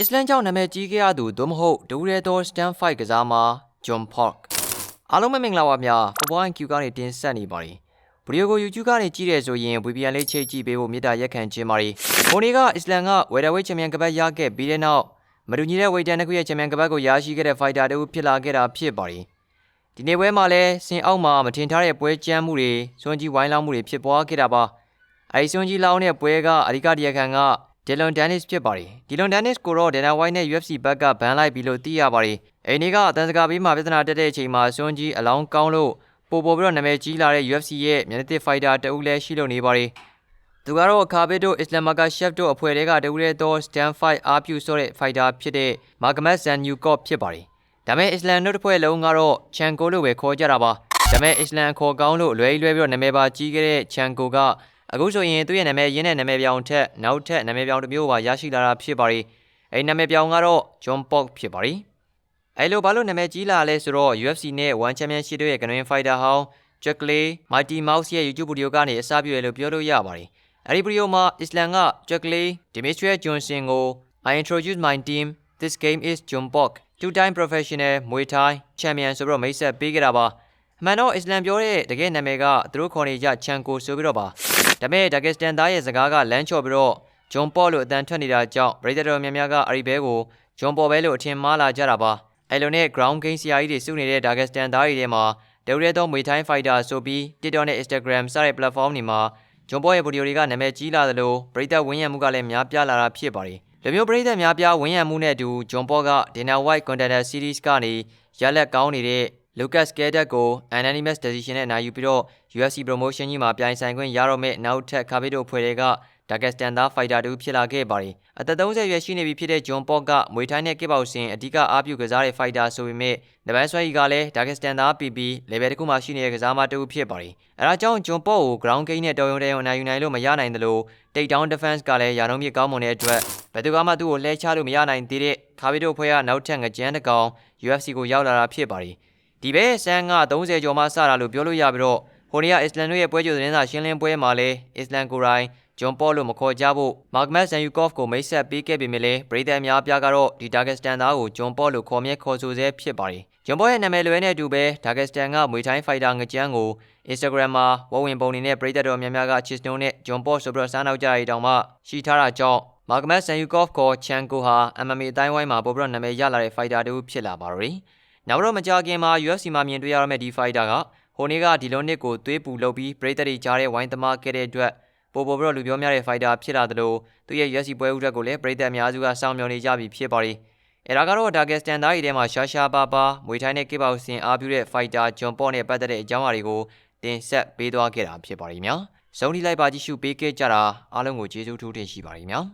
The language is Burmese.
အစ္စလမ်ကြောင့်နာမည်ကြီးခဲ့ရသူသို့မဟုတ်ဒူရဲတော်စတန်ဖိုက်ကစားမှာဂျွန်ဖော့အားလုံးပဲမင်္ဂလာပါဗျာပပွိုင်း Q ကနေတင်ဆက်နေပါတယ်ဗီဒီယိုကို YouTube ကနေကြည့်တယ်ဆိုရင် VPN လေးချိတ်ကြည့်ပေးဖို့မေတ္တာရက်ခံခြင်းပါတယ်။မိုနီကအစ္စလမ်ကဝယ်ဒဝိတ်ချန်ပီယံကပတ်ရခဲ့ပြီးတဲ့နောက်မတူညီတဲ့ဝေတန်တစ်ခုရဲ့ချန်ပီယံကပတ်ကိုရရှိခဲ့တဲ့ဖိုက်တာတူဖြစ်လာခဲ့တာဖြစ်ပါတယ်။ဒီနေ့ပွဲမှာလည်းစင်အောက်မှာမထင်ထားတဲ့ပွဲကြမ်းမှုတွေစွန့်ကြီးဝိုင်းလောင်းမှုတွေဖြစ်ပွားခဲ့တာပါ။အဲဒီစွန့်ကြီးလောင်းတဲ့ပွဲကအဓိကတရားခံက ဒီလွန်ဒန်နစ်ဖြစ်ပါတယ်။ဒီလွန်ဒန်နစ်ကိုတော့ဒန်နာဝိုင်းနဲ့ UFC ဘက်ကဘန်လိုက်ပြီးလို့သိရပါတယ်။အဲဒီနေ့ကအတန်စကားပေးမှာပြဿနာတက်တဲ့အချိန်မှာစွန့်ကြီးအလောင်းကောင်းလို့ပို့ပေါ်ပြီးတော့နာမည်ကြီးလာတဲ့ UFC ရဲ့မျက်နှာသစ်ဖိုက်တာတအူးလည်းရှိလို့နေပါတယ်။သူကတော့အခါဘစ်တို့အစ္စလမ်မာကာရှက်တို့အဖွဲ့တွေကတအူးတဲ့တော့ stand fight အားပြုဆိုတဲ့ဖိုက်တာဖြစ်တဲ့မာဂမတ်ဇန်နျူကော့ဖြစ်ပါတယ်။ဒါပေမဲ့အစ္စလမ်တို့တစ်ဖွဲ့လုံးကတော့ချန်ကိုလို့ပဲခေါ်ကြတာပါ။ဒါပေမဲ့အစ္စလမ်ခေါ်ကောင်းလို့လွဲလွဲပြီးတော့နာမည်ပါကြီးခဲ့တဲ့ချန်ကိုက အခုဆိုရင်သူ့ရဲ့နာမည်ရင်းတဲ့နာမည်ပြောင်ထက်နောက်ထပ်နာမည်ပြောင်တစ်မျိုးပါရရှိလာတာဖြစ်ပါတယ်။အဲဒီနာမည်ပြောင်ကတော့ဂျွန်ပေါက်ဖြစ်ပါတယ်။အဲလိုဘာလို့နာမည်ကြီးလာလဲဆိုတော့ UFC နဲ့ One Championship တို့ရဲ့ကနွင်ဖိုက်တာဟောင်း Jack Lee Mighty Mouse ရဲ့ YouTube ဗီဒီယိုကနေအစပြုရလို့ပြောလို့ရပါတယ်။အဲဒီဗီဒီယိုမှာ Islam က Jack Lee Demetrius Johnson ကို I introduce my team this game is John Bok two time professional Muay Thai champion ဆိုပြီးတော့မိတ်ဆက်ပေးခဲ့တာပါ။ အမှန်တော့ Islam ပြောတဲ့တကယ်နာမည်ကသူတို့ခေါ်နေကြချန်ကိုဆိုပြီးတော့ပါ။ဒါပေမဲ့ Dagestan သားရဲ့စကားကလမ်းချော်ပြီးတော့ John Paul လို့အတန်ထွက်နေတာကြောင့်ပရိသတ်တော်များများကအရီဘဲကို John Paul ပဲလို့အထင်မှားလာကြတာပါ။အဲလိုနဲ့ ground game ဆရာကြီးတွေစုနေတဲ့ Dagestan သားတွေထဲမှာဒူရဲသောမွေထိုင်းဖိုက်တာဆိုပြီး TikTok နဲ့ Instagram စတဲ့ platform တွေမှာဂျွန်ဘော့ရဲ့ဗီဒီယိုတွေကနာမည်ကြီးလာသလိုပရိသတ်ဝင်းရံမှုကလည်းများပြားလာတာဖြစ်ပါတယ်။လူမျိုးပရိသတ်များပြားဝင်းရံမှုနဲ့အတူဂျွန်ဘော့က Dana White Contender Series ကနေရလက်ကောင်းနေတဲ့ Lucas Gadet ကို Anonymous Decision နဲ့နိုင်ယူပြီးတော့ UFC Promotion ကြီးမှာပြိုင်ဆိုင်ခွင့်ရတော့မဲ့နောက်ထပ်ခါဗီတိုဖွဲ့တွေကဒါဂက်စတန်သားဖိုက်တာတူဖြစ်လာခဲ့ပါတယ်။အသက်30ရွယ်ရှိနေပြီဖြစ်တဲ့ဂျွန်ပေါကမွေထိုင်းနဲ့ကစ်ပေါစင်အဓိကအားပြုကစားတဲ့ဖိုက်တာဆိုပေမဲ့နဘန်ဆွဲကြီးကလည်းဒါဂက်စတန်သားပီပီလေဗယ်တစ်ခုမှရှိနေတဲ့ကစားမတူဖြစ်ပါတယ်။အဲဒါကြောင့်ဂျွန်ပေါကို ground game နဲ့တော်ရုံတရုံနိုင်ယူနိုင်လို့မရနိုင်သလို take down defense ကလည်းရာနှုန်းမြင့်ကောင်းမွန်တဲ့အတွက်ဘယ်သူကမှသူ့ကိုလှဲချလို့မရနိုင်သေးတဲ့ခါဗီတိုဖွဲ့ကနောက်ထပ်ငကြမ်းတကောင် UFC ကိုရောက်လာတာဖြစ်ပါတယ်။ ဒီပဲဆန်က30ကျော်မှစတာလို့ပြောလို့ရပြီးတော့ဟိုနီးယားအစ္စလမ်တို့ရဲ့ပွဲကြိုသတင်းစာရှင်းလင်းပွဲမှာလည်းအစ္စလမ်ကိုရိုင်းဂျွန်ပေါလို့မခေါ်ကြဖို့မာဂမတ်ဆန်ယူကော့ဖ်ကိုမိတ်ဆက်ပေးခဲ့ပေမဲ့လည်းပရိသတ်များပြားကတော့ဒီဒါဂက်စတန်သားကိုဂျွန်ပေါလို့ခေါ်မြဲခေါ်ဆိုဆဲဖြစ်ပါတယ်။ဂျွန်ပေါရဲ့နာမည်လွဲနဲ့အတူပဲဒါဂက်စတန်ကမွေထိုင်းဖိုက်တာငကြမ်းကို Instagram မှာဝဝင်ပုံနေနဲ့ပရိသတ်တော်များများကချစ်စနိုးနဲ့ဂျွန်ပေါဆိုပြီးတော့စားနောက်ကြရတောင်မှရှိထားတာကြောင့်မာဂမတ်ဆန်ယူကော့ဖ်ကိုချန်ကိုဟာ MMA အတိုင်းဝိုင်းမှာပိုပြီးတော့နာမည်ရလာတဲ့ဖိုက်တာတူဖြစ်လာပါတော့။ နောက်တော့မကြခင်မှာ UFC မှာမြင်တွေ့ရမယ့်ဒီဖိုက်တာကဟိုနေ့ကဒီလိုနစ်ကိုသွေးပူလုပ်ပြီးပရိသတ်တွေကြားတဲ့ဝိုင်းသမားခဲ့တဲ့အတွက်ပိုပိုပြီးတော့လူပြောများတဲ့ဖိုက်တာဖြစ်လာသလိုသူရဲ့ UFC ပွဲဥရက်ကိုလည်းပရိသတ်အများစုကစောင့်မျှော်နေကြပြီဖြစ်ပါရီအဲဒါကတော့ဒါဂက်စတန်သားရီထဲမှာရှာရှာပါပါမွေထိုင်းနဲ့ကစ်ပေါစင်အားပြုတဲ့ဖိုက်တာဂျွန်ပေါ့နဲ့ပတ်သက်တဲ့အကြောင်းအရာတွေကိုတင်ဆက်ပေးသွားခဲ့တာဖြစ်ပါရီများစုံဒီလိုက်ပါကြည့်ရှုပေးခဲ့ကြတာအားလုံးကိုကျေးဇူးထူးတင်ရှိပါရီများ